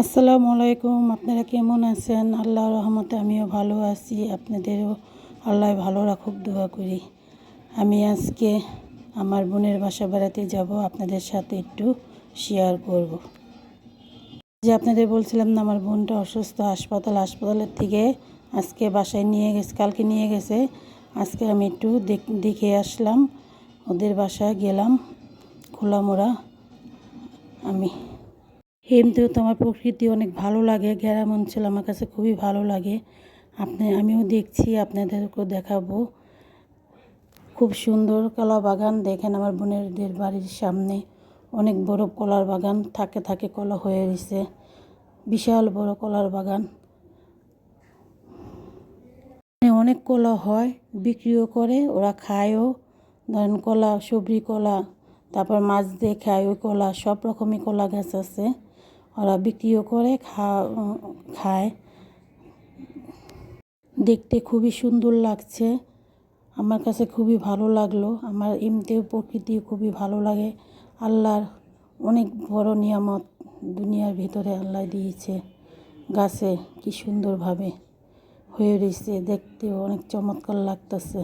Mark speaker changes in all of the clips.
Speaker 1: আসসালামু আলাইকুম, আপনারা কেমন আছেন? আল্লাহর রহমতে আমিও ভালো আছি। আপনাদেরও আল্লাহ ভালো রাখুক, দোয়া করি। আমি আজকে আমার বোনের বাসা বেড়াতে যাব। আপনাদের সাথে একটু শেয়ার করব। যে আপনাদের বলছিলাম না, আমার বোনটা অসুস্থ, হাসপাতাল, হাসপাতালের থেকে আজকে বাসায় নিয়ে গেছে, কালকে নিয়ে গেছে। আজকে আমি একটু দেখে আসলাম। ওদের বাসায় গেলাম, খোলামোড়া। আমি এমনিতেও তো আমার প্রকৃতি অনেক ভালো লাগে গ্রাম অঞ্চল আমার কাছে খুবই ভালো লাগে। আপনি, আমিও দেখছি, আপনাদেরকেও দেখাবো। খুব সুন্দর কলা বাগান, দেখেন আমার বোনেরদের বাড়ির সামনে অনেক বড় কলার বাগান, থাকে থাকে কলা হয়ে রয়েছে। বিশাল বড় কলার বাগান। অনেক কলা হয়, বিক্রিও করে, ওরা খায়ও। ধরেন কলা সবরি কলা, তারপর মাছ দিয়ে খায়, ওই কলা, সব রকমই কলা গাছ আছে। ওরা বিক্রিও করে, খা, খায়। দেখতে খুবই সুন্দর লাগছে। আমার কাছে খুবই ভালো লাগল। আমার এমনিতেও প্রকৃতি খুবই ভালো লাগে। আল্লাহর অনেক বড় নিয়ামত দুনিয়ার ভিতরে আল্লাহ দিয়েছে। গাছে কি সুন্দরভাবে হয়ে রয়েছে দেখতেও অনেক চমৎকার লাগতেছে।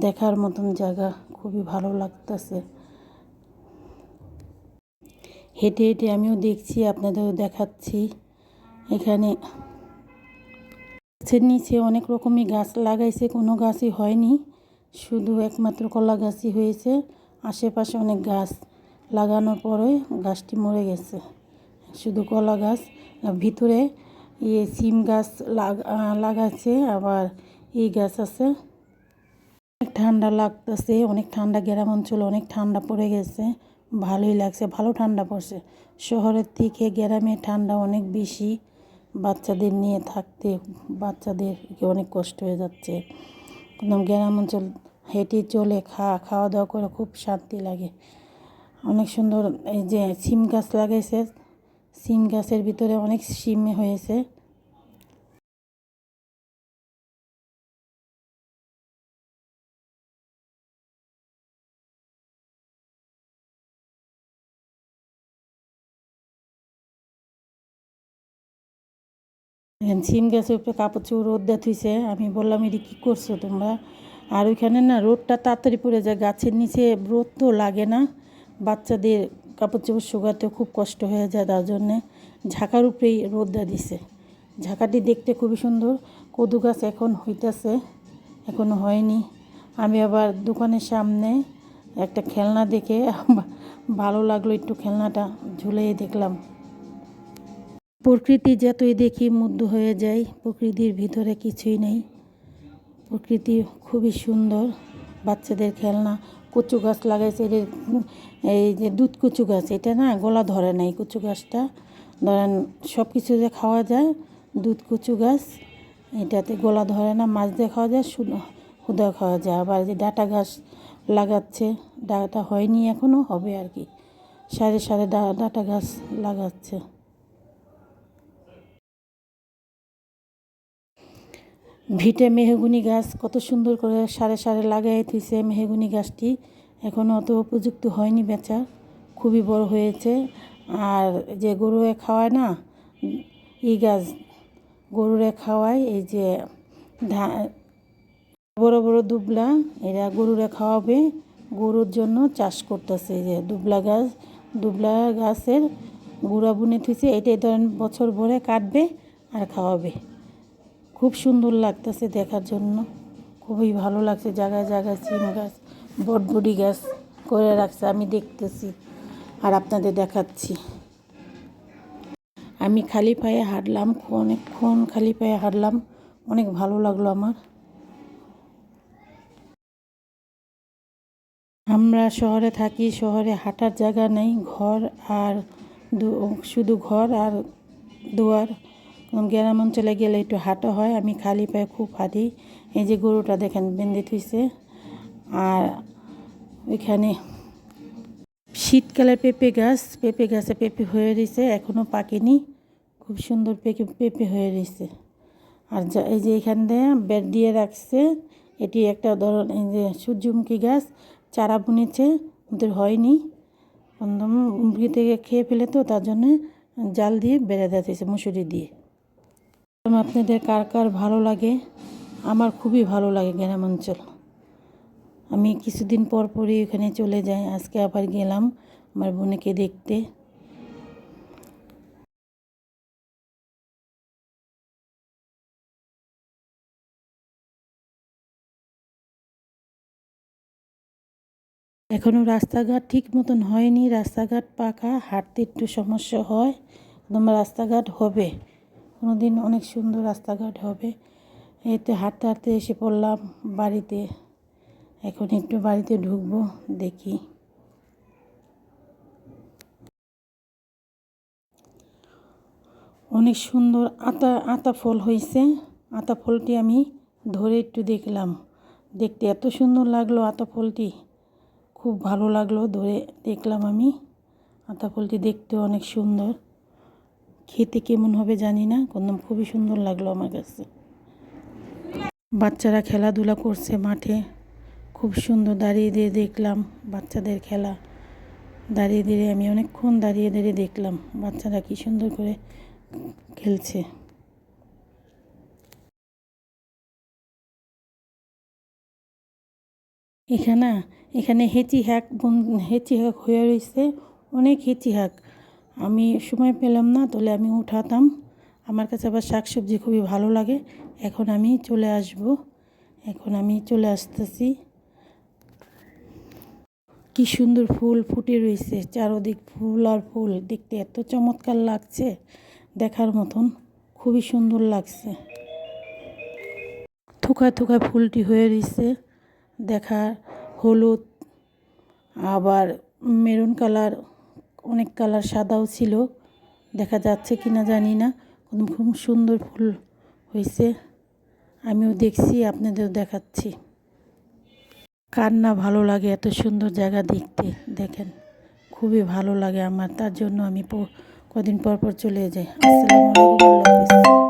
Speaker 1: দেখার মতন জায়গা খুবই ভালো লাগতেছে। হেঁটে হেঁটে আমিও দেখছি, আপনাদেরও দেখাচ্ছি। এখানে গাছের নিচে অনেক রকমই গাছ লাগাইছে, কোনো গাছই হয়নি। শুধু একমাত্র কলা গাছই হয়েছে, আশেপাশে অনেক গাছ লাগানোর পরে গাছটি মরে গেছে। শুধু কলা গাছ ভিতরে ইয়ে সিম গাছ লাগা লাগাচ্ছে আবার এই গাছ আছে। অনেক ঠান্ডা লাগতেছে, অনেক ঠান্ডা, গ্রাম অঞ্চলে অনেক ঠান্ডা পড়ে গেছে। ভালোই লাগছে, ভালো ঠান্ডা পড়ছে। শহরের থেকে গ্রামে ঠান্ডা অনেক বেশি, বাচ্চাদের নিয়ে থাকতে বাচ্চাদের অনেক কষ্ট হয়ে যাচ্ছে। একদম গ্রাম অঞ্চল হেঁটে চলে খাওয়া খাওয়া দাওয়া করে খুব শান্তি লাগে। অনেক সুন্দর এই যে সিম গাছ লাগাইছে, সিম গাছের ভিতরে অনেক সিম হয়েছে। সিম গাছের উপরে কাপড় চোপড় রোদ দিয়ে থুইছে। আমি বললাম, এটি কী করছ তোমরা? আর ওইখানে না রোদটা তাড়াতাড়ি পড়ে যায়, গাছের নিচে রোদ তো লাগে না। বাচ্চাদের কাপড় চোপড় শুকাতেও খুব কষ্ট হয়ে যায়, তার জন্যে ঝাঁকার উপরেই রোদটা দিছে। ঝাঁকাটি দেখতে খুবই সুন্দর। কদু গাছ এখন হইতেছে, এখনও হয়নি। আমি আবার দোকানের সামনে একটা খেলনা দেখে ভালো লাগল একটু খেলনাটা ঝুলেই দেখলাম। প্রকৃতি যতই দেখি মুগ্ধ হয়ে যাই, প্রকৃতির ভিতরে কিছুই নেই। প্রকৃতি খুবই সুন্দর, বাচ্চাদের খেলনা, কচু গাছ লাগাইছে, এই যে দুধ কচু গাছ, এটা না গলা ধরে না এই কচু গাছটা। ধরেন সব কিছু যে খাওয়া যায়, দুধ কচু গাছ, এটাতে গলা ধরে না, মাছ দিয়ে খাওয়া যায় হুদা খাওয়া যায়। আবার যে ডাটা গাছ লাগাচ্ছে, ডাটা হয়নি এখনও হবে আর কি। সারে সারে ডাটা গাছ লাগাচ্ছে। ভিটে মেহগুনি গাছ কত সুন্দর করে সারে সারে লাগাই থুইছে মেহগুনি গাছটি। এখনও অত উপযুক্ত হয়নি বেচা, খুবই বড় হয়েছে। আর যে গরুয়ে খাওয়ায় না, ই গাছ গরুরে খাওয়ায়, এই যে ধা, বড় বড় দুবলা, এরা গরুরে খাওয়াবে। গরুর জন্য চাষ করতেছে যে দুবলা গাছ। দুবলা গাছের গুঁড়া বুনে থুইছে, এটাই ধরেন বছর ভরে কাটবে আর খাওয়াবে। খুব সুন্দর লাগতেছে দেখার জন্য। খুবই ভালো লাগছে জায়গায় জায়গায় সিম গাছ, বটবুডি গাছ করে রাখছে, আমি দেখতেছি। আর আপনাদের দেখাচ্ছি। আমি খালি পায়ে হাঁটলাম, অনেকক্ষণ খালি পায়ে হাঁটলাম। অনেক ভালো লাগল আমার। আমরা শহরে থাকি, শহরে হাঁটার জায়গা নেই, ঘর আর শুধু ঘর আর দুয়ার। গ্রাম অঞ্চলে গেলে একটু হাঁটা হয়। আমি খালি পায়ে খুব হাঁটি। এই যে গরুটা দেখেন, বেঁধে থুইছে। আর ওইখানে শীতকালে পেঁপে গাছ, পেঁপে গাছে পেঁপে হয়ে রয়েছে এখনও পাকেনি। খুব সুন্দর পেঁপে পেঁপে হয়ে রয়েছে আর এই যে এখান দিয়ে বেড দিয়ে রাখছে, এটি একটা ধরন এই যে সূর্যমুখী গাছ, চারা বুনেছে, ওদের হয়নি। মুরগি থেকে খেয়ে ফেলে তো, তার জন্যে জাল দিয়ে বেড়ে দিতেছে, মুসুরি দিয়ে। আপনাদের কার কার ভালো লাগে? আমার খুবই ভালো লাগে গ্রামাঞ্চল আমি কিছুদিন পর পরই ওখানে চলে যাই। আজকে আবার গেলাম আমার বোনকে দেখতে। এখনও রাস্তাঘাট ঠিক মতন হয়নি। রাস্তাঘাট পাকা, হাঁটতে একটু সমস্যা হয়। একদম রাস্তাঘাট হবে। কোনো দিন অনেক সুন্দর রাস্তাঘাট হবে। এতে হাঁটতে হাঁটতে এসে পড়লাম বাড়িতে। এখন একটু বাড়িতে ঢুকবো, দেখি। অনেক সুন্দর আতা আতা ফল হয়েছে। আতা ফলটি আমি ধরে একটু দেখলাম। দেখতে এত সুন্দর লাগল আতা ফলটি। খুব ভালো লাগল ধরে দেখলাম আমি। আতা ফলটি দেখতেও অনেক সুন্দর। খেতে কেমন হবে জানি না। একদম খুবই সুন্দর লাগল আমার কাছে। বাচ্চারা খেলাধুলা করছে মাঠে। খুব সুন্দর দাঁড়িয়ে দিয়ে দেখলাম বাচ্চাদের খেলা। দাঁড়িয়ে দাঁড়িয়ে আমি অনেকক্ষণ দাঁড়িয়ে দাঁড়িয়ে দেখলাম বাচ্চারা কি সুন্দর করে খেলছে। এখানে এখানে হেঁচি হ্যাক হেঁচি হ্যাক হয়ে রয়েছে। অনেক হেঁচি হ্যাক আমি সময় পেলাম না, তাহলে আমি উঠাতাম। আমার কাছে আবার শাক সবজি খুবই ভালো লাগে। এখন আমি চলে আসব। এখন আমি চলে আসতেছি। কি সুন্দর ফুল ফুটে রয়েছে, চারোদিক ফুল আর ফুল। দেখতে এত চমৎকার লাগছে, দেখার মতন। খুবই সুন্দর লাগছে। থোকা থোকা ফুলটি হয়ে রয়েছে। দেখার হলুদ, আবার মেরুন কালার অনেক কালার সাদাও ছিল। দেখা যাচ্ছে কি না জানি না। খুব সুন্দর ফুল হয়েছে। আমিও দেখছি, আপনাদেরও দেখাচ্ছি। কার না ভালো লাগে এত সুন্দর জায়গা দেখতে? দেখেন, খুবই ভালো লাগে আমার। তার জন্য আমি কদিন পর পর চলে যাই। আসসালামু আলাইকুম